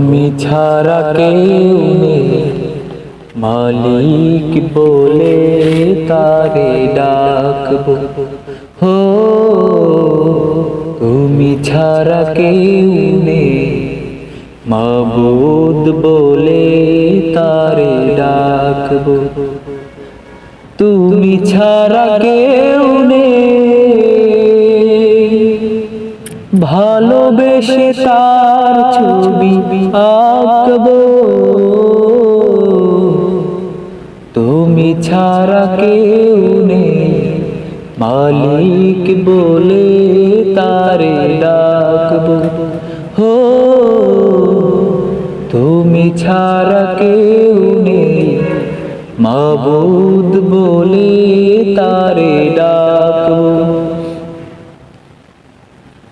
তুমি ছাড়া কেউ মালিক বলে তারে ডাকবো। হো, তুমি ছাড়া কেউ মাবুদ বলে তারে ডাকবো। তুমি ছাড়া কেউ নেই। ভালোবেসে তার ছবি আঁকবো। তুমি ছাড়া কেউ নেই, মালিক বলে তারে ডাকবো। হো, তুমি ছাড়া কেউ নেই, মাবুদ বলে তারে ডাকবো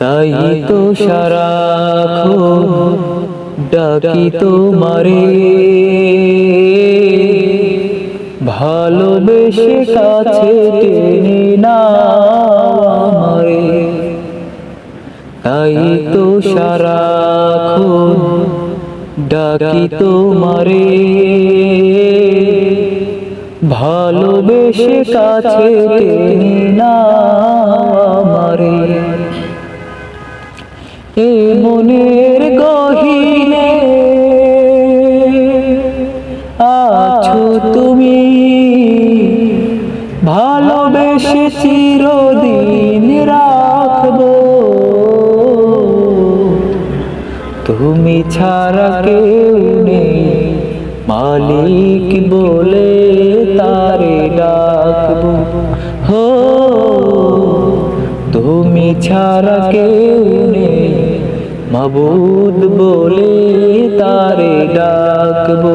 তাই তো সারাক্ষণ ডাকি তোমারে। ভালোবেসে কাছে টেনে না তাই তো সারাক্ষণ ডাকি তোমারে। ভালোবেসে কাছে টেনে না ভালোবেসে চিরদিন রাখব। তুমি ছাড়া কেউ নেই। মালিক বলে তারে ডাকবো। হো, তুমি ছাড়া কেউ নেই। মাবুদ বলে তারে ডাকবো।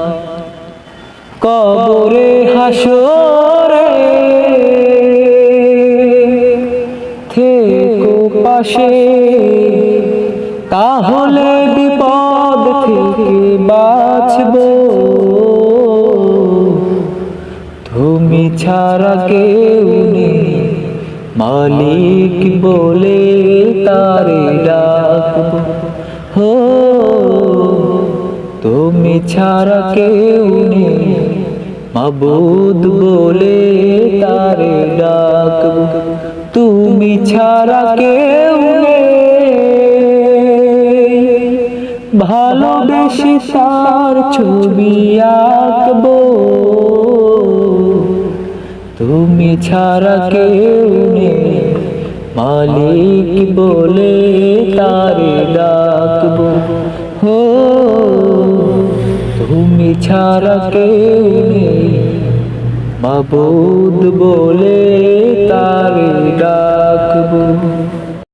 কবরে হাসরে থেকো পাশে। তাহলে বিপদ থেকে বাঁচব। তুমি ছাড়া কেউ মালিক বলে তারে ডাকবো। হো, তুমি ছাড়া কেউ নেই। মাবুদ বলে তারে ডাকবো, তুমি ছাড়া কেউ ভালোবেসে তার ছবি আঁকবো, তুমি ছাড়া কেউ মালিক বলে তুমি ছাড়া কেউ নেই মাবুদ বলে তারে ডাকবো।